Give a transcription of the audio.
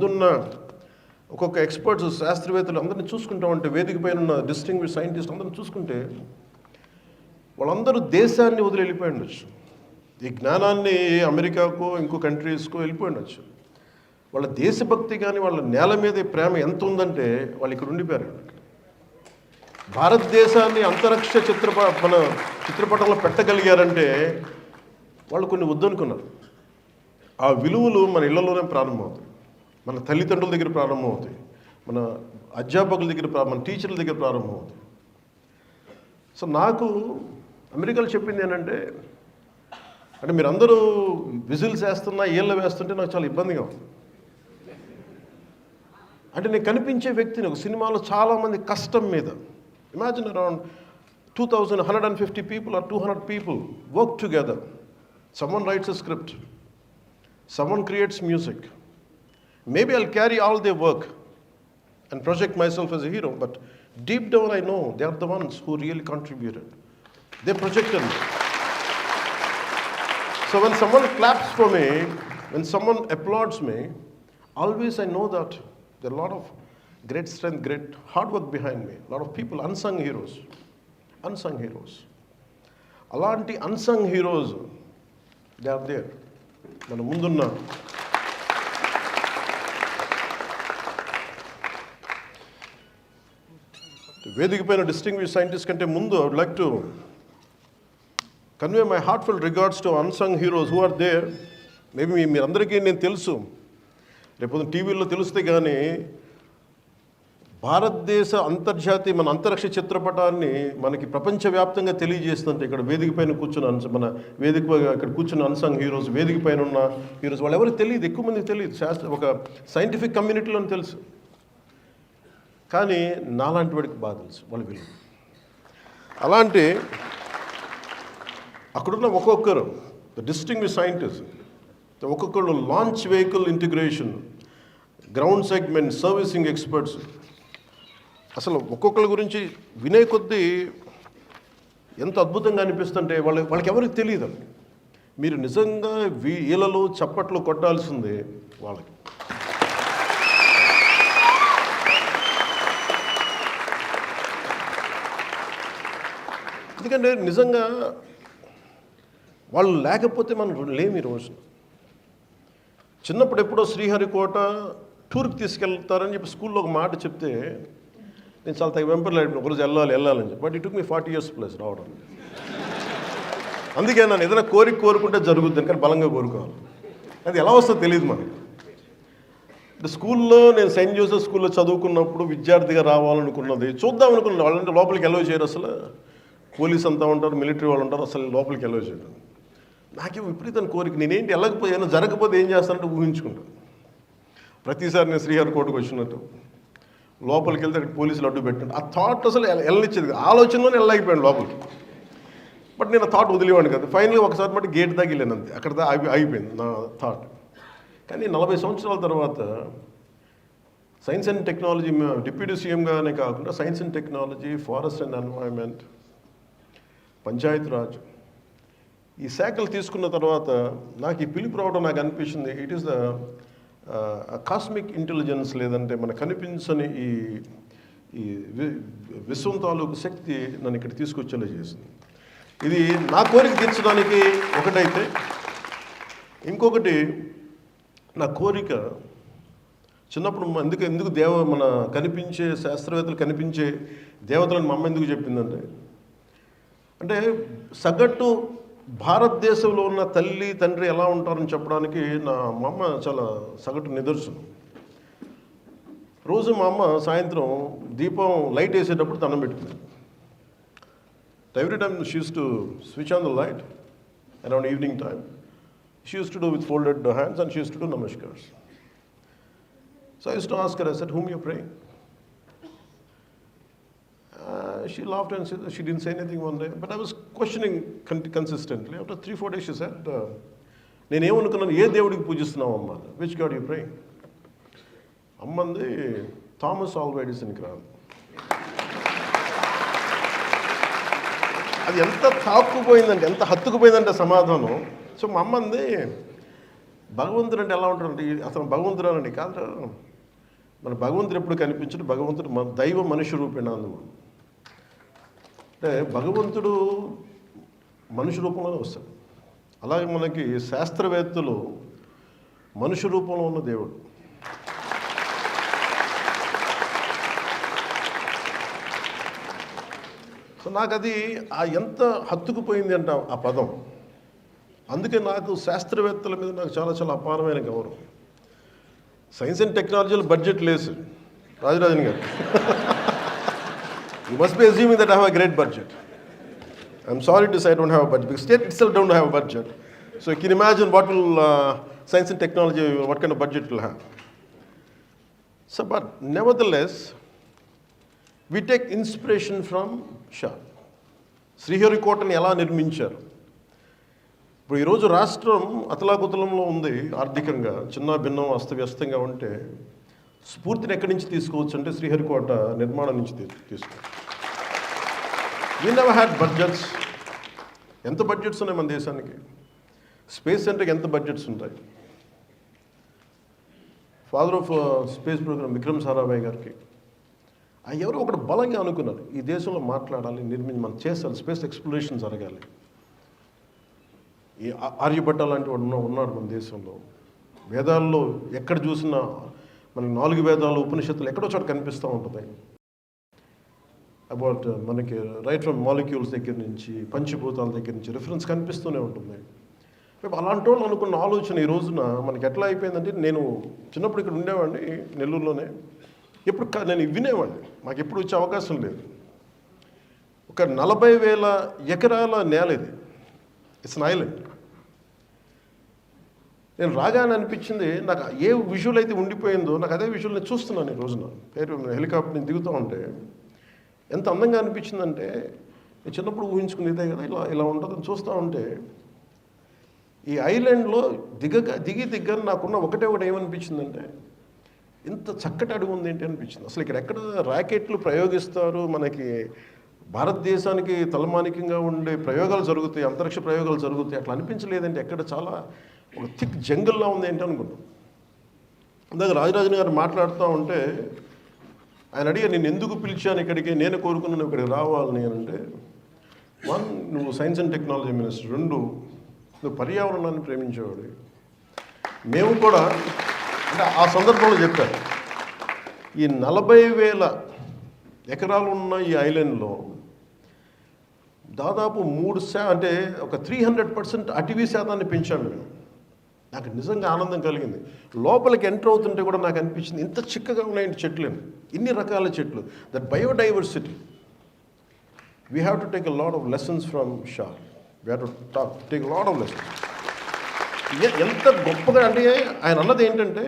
ముందున్న ఒక్కొక్క ఎక్స్పర్ట్స్ శాస్త్రవేత్తలు అందరిని చూసుకుంటా ఉంటే వేదిక పైన ఉన్న డిస్టింగ్విష్ సైంటిస్ట్ అందరిని చూసుకుంటే వాళ్ళందరూ దేశాన్ని వదిలి వెళ్ళిపోయి ఉండొచ్చు. ఈ జ్ఞానాన్ని అమెరికాకో ఇంకో కంట్రీస్కో వెళ్ళిపోయి ఉండొచ్చు. వాళ్ళ దేశభక్తి కానీ వాళ్ళ నేల మీద ప్రేమ ఎంత ఉందంటే వాళ్ళు ఇక్కడ ఉండిపోయారు. భారతదేశాన్ని అంతరిక్ష చిత్రప మన చిత్రపటంలో పెట్టగలిగారంటే వాళ్ళు కొన్ని వద్దనుకున్నారు. ఆ విలువలు మన ఇళ్ళలోనే ప్రారంభమవుతాయి. మన తల్లిదండ్రుల దగ్గర ప్రారంభమవుతాయి. మన అధ్యాపకుల దగ్గర మన టీచర్ల దగ్గర ప్రారంభమవుతాయి. సో నాకు అమెరికాలో చెప్పింది ఏంటంటే అంటే మీరందరూ విజిల్స్ వేస్తున్నా ఏళ్ళ వేస్తుంటే నాకు చాలా ఇబ్బందిగా ఉంది. అంటే నేను కనిపించే వ్యక్తిని ఒక సినిమాలో చాలామంది కష్టం మీద imagine around two thousand hundred and fifty people or two hundred people work together. Someone writes a script someone creates music Maybe I'll carry all the work and project myself as a hero, but deep down I know they are the ones who really contributed. They projected me. So when someone claps for me, when someone applauds me, always I know that there are a lot of great strength, great hard work behind me. A lot of people, unsung heroes. Unsung heroes. అలాంటి unsung heroes they are there మన ముందున్న వేదిక పైన distinguish scientist కంటే ముందు I would like to convey my heartfelt regards to unsung heroes who are there maybe మీ మీరందరికీ నేను తెలుసు. రేపు టీవీలో తెలిస్తే కానీ భారతదేశ అంతర్జాతీయ మన అంతరిక్ష చిత్రపటాన్ని మనకి ప్రపంచవ్యాప్తంగా తెలియజేస్తుంటే ఇక్కడ వేదిక పైన కూర్చున్న అంశ మన వేదిక ఇక్కడ కూర్చున్న అన్సంగ్ హీరోస్ వేదిక పైన ఉన్న హీరోస్ వాళ్ళు ఎవరికి తెలియదు ఎక్కువ మంది తెలియదు. శాస్త్ర ఒక సైంటిఫిక్ కమ్యూనిటీలో తెలుసు. కానీ నాలాంటి వాడికి బాగా తెలుసు వాళ్ళ విలువ. అలాంటి అక్కడున్న ఒక్కొక్కరు ద డిస్టింగ్విష్ సైంటిస్ట్ ఒక్కొక్కరు launch vehicle integration ground segment servicing experts అసలు ఒక్కొక్కరి గురించి వినే కొద్దీ ఎంత అద్భుతంగా అనిపిస్తుంటే వాళ్ళ వాళ్ళకి ఎవరికి తెలియదు మీరు నిజంగా వీ- వీళ్ళలో చప్పట్లు కొట్టాల్సిందే వాళ్ళకి. ఎందుకంటే నిజంగా వాళ్ళు లేకపోతే మనం లేము ఈరోజు చిన్నప్పుడు ఎప్పుడో శ్రీహరికోట టూర్కి తీసుకెళ్తారని చెప్పి స్కూల్లో ఒక మాట చెప్తే నేను చాలా తగ్గ వెంపర్లాడి ఒకరోజు వెళ్ళాలి వెళ్ళాలని చెప్పి. But it me forty years plus రావడం. అందుకే నన్ను ఏదైనా కోరిక కోరుకుంటే జరుగుద్ది కానీ బలంగా కోరుకోవాలి. అది ఎలా వస్తుందో తెలియదు మనకి. అంటే స్కూల్లో నేను సెయింట్ జోసెఫ్ స్కూల్లో చదువుకున్నప్పుడు విద్యార్థిగా రావాలనుకున్నది చూద్దాం అనుకున్నాను. వాళ్ళంటే లోపలికి ఎలవ్ చేయరు అసలు. పోలీస్ అంతా ఉంటారు మిలిటరీ వాళ్ళు ఉంటారు అసలు లోపలికి ఎలవ్ చేయరు నాకేం విపరీతం కోరిక నేనేంటి వెళ్ళకపోతే జరగకపోతే ఏం చేస్తానంటే ఊహించుకుంటాను ప్రతిసారి నేను శ్రీహరికోటకు వచ్చినట్టు లోపలికి వెళ్తే అక్కడ పోలీసులు అడ్డు పెట్టినట్టు. ఆ థాట్ అసలు వెళ్ళనిచ్చేది కాదు. ఆలోచనలోనే వెళ్ళలేకపోయాను లోపలికి. బట్ నేను ఆ థాట్ వదిలేవాడిని కదా. ఫైనల్గా ఒకసారి మట్టి గేట్ దాకా వెళ్ళాను అంతే. అక్కడ దా ఆగి ఆగిపోయింది నా థాట్ కానీ నలభై సంవత్సరాల తర్వాత సైన్స్ అండ్ టెక్నాలజీ డిప్యూటీ సీఎంగానే కాకుండా science and technology forest and environment Panchayat Raj. ఈ శాఖలు తీసుకున్న తర్వాత నాకు ఈ పిలుపు రావడం నాకు అనిపించింది. It is the cosmic intelligence లేదంటే మన కనిపించని ఈ ఈ వి- విశ్వం తాలూకు శక్తి నన్ను ఇక్కడ తీసుకొచ్చేలా చేసింది. ఇది నా కోరిక తీర్చడానికి ఒకటైతే ఇంకొకటి నా కోరిక చిన్నప్పుడు ఎందుకు ఎందుకు దేవ మన కనిపించే శాస్త్రవేత్తలు కనిపించే దేవతలను మా అమ్మ ఎందుకు చెప్పిందంటే అంటే సగటు భారతదేశంలో ఉన్న తల్లి తండ్రి ఎలా ఉంటారని చెప్పడానికి నా మా అమ్మ చాలా సగటు నిదర్శనం. రోజు మా అమ్మ సాయంత్రం దీపం లైట్ వేసేటప్పుడు దండం పెట్టుకుంది. Every time she's to switch on the light around evening time she used to do with folded hands and she's used to do namaskars so I's to ask her I said whom you praying Uh, she laughed and said she didn't say anything one day, but I was questioning con- consistently. After three, four days, she said, uh, నేనేమనుకున్నాను ఏ దేవుడికి పూజిస్తున్నావు అమ్మ? Which god you pray అమ్మంది Thomas Alva ఎడిసన్కి రాదు అది ఎంత తాక్కుపోయిందంటే ఎంత హత్తుకుపోయిందంటే సమాధానం. సో మా అమ్మంది భగవంతుడు అంటే ఎలా ఉంటాడంటే అతను భగవంతుడు అనండి కాదు మన భగవంతుడు ఎప్పుడు కనిపించడు? భగవంతుడు మన దైవ మనుష్య రూపేణ అందుకు అంటే భగవంతుడు మనిషి రూపంలోనే వస్తాడు. అలాగే మనకి శాస్త్రవేత్తలు మనుష్య రూపంలో ఉన్న దేవుడు. సో నాకు అది ఆ ఎంత హత్తుకుపోయింది అంట ఆ పదం. అందుకే నాకు శాస్త్రవేత్తల మీద నాకు చాలా చాలా అపారమైన గౌరవం. సైన్స్ అండ్ టెక్నాలజీలో బడ్జెట్ లేదు రాజరాజన్ గారు. You must be assuming that have a great budget I'm sorry to say don't have a budget because state itself don't have a budget so you can imagine what will science and technology what kind of budget will have so but nevertheless we take inspiration from SHAR శ్రీహరికోటని ఎలా నిర్మించారు? ఇప్పుడు ఈరోజు రాష్ట్రం అతలాకుతలంలో ఉంది ఆర్థికంగా చిన్న భిన్నం అస్తవ్యస్తంగా ఉంటే స్ఫూర్తిని ఎక్కడి నుంచి తీసుకోవచ్చు అంటే శ్రీహరికోట నిర్మాణం నుంచి తీసుకోవచ్చు. వీ నెవర్ హ్యాడ్ బడ్జెట్స్ ఎంత బడ్జెట్స్ ఉన్నాయి మన దేశానికి? స్పేస్ సెంటర్కి ఎంత బడ్జెట్స్ ఉంటాయి? Father of space program Vikram Sarabhai గారికి. ఆ ఎవరో ఒకటి బలంగా అనుకున్నారు ఈ దేశంలో మాట్లాడాలి నిర్మించి మనం చేస్తారు స్పేస్ ఎక్స్ప్లోరేషన్ జరగాలి. ఈ ఆర్యభట్ట లాంటి వాడు ఉన్నాడు మన దేశంలో. వేదాల్లో ఎక్కడ చూసినా మనకి నాలుగు వేదాలు ఉపనిషత్తులు ఎక్కడో చోట కనిపిస్తూ ఉంటుంది. అబౌట్ uh, మనకి రైట్ ఫ్రమ్ మాలిక్యూల్స్ దగ్గర నుంచి పంచభూతాల దగ్గర నుంచి రిఫరెన్స్ కనిపిస్తూనే ఉంటుంది. రేపు అలాంటి వాళ్ళు అనుకున్న ఆలోచన ఈ రోజున మనకి ఎట్లా అయిపోయిందంటే నేను చిన్నప్పుడు ఇక్కడ ఉండేవాడిని నెల్లూరులోనే. ఎప్పుడు నేను వినేవాడిని. మాకు ఎప్పుడు వచ్చే అవకాశం లేదు. ఒక నలభై వేల ఎకరాల నేల ఇది. ఇట్స్ అన్ ఐలాండ్ నేను రాగానే అనిపించింది నాకు ఏ విజువల్ అయితే ఉండిపోయిందో నాకు అదే విజువల్ నేను చూస్తున్నాను ఈ రోజున. పేరు హెలికాప్టర్ నేను దిగుతూ ఉంటే ఎంత అందంగా అనిపించిందంటే చిన్నప్పుడు ఊహించుకునేదే కదా ఇలా ఇలా ఉంటుందని చూస్తూ ఉంటే ఈ ఐలాండ్లో దిగక దిగి దిగ్గని నాకున్న ఒకటే ఒకటి ఏమనిపించిందంటే ఇంత చక్కటి అడుగు ఉంది ఏంటి అనిపించింది. అసలు ఇక్కడ ఎక్కడ ర్యాకెట్లు ప్రయోగిస్తారు మనకి భారతదేశానికి తలమానికంగా ఉండే ప్రయోగాలు జరుగుతాయి అంతరిక్ష ప్రయోగాలు జరుగుతాయి అట్లా అనిపించలేదంటే ఎక్కడ చాలా ఒక థిక్ జంగల్లా ఉంది ఏంటి అనుకున్నాం ఇందాక రాజరాజన్ గారు మాట్లాడుతూ ఉంటే ఆయన అడిగా నేను ఎందుకు పిలిచాను ఇక్కడికి? నేను కోరుకున్నాను ఇక్కడికి రావాలని అని అంటే వన్ నువ్వు సైన్స్ అండ్ టెక్నాలజీ మినిస్టర్ రెండు నువ్వు పర్యావరణాన్ని ప్రేమించేవాడు మేము కూడా అంటే ఆ సందర్భంలో చెప్పారు ఈ నలభై వేల ఎకరాలు ఉన్న ఈ ఐలాండ్లో దాదాపు మూడు శా అంటే ఒక త్రీ హండ్రెడ్ పర్సెంట్ అటవీ శాతాన్ని పెంచాము మేము. నాకు నిజంగా ఆనందం కలిగింది. లోపలికి ఎంటర్ అవుతుంటే కూడా నాకు అనిపించింది ఇంత చిక్కగా ఉన్నాయండి చెట్లు. ఇన్ని రకాల చెట్లు. That biodiversity we have to take a lot of lessons from SHAR we have to talk take lot of lessons ఎంత గొప్పగా అంటే ఆయన అన్నది ఏంటంటే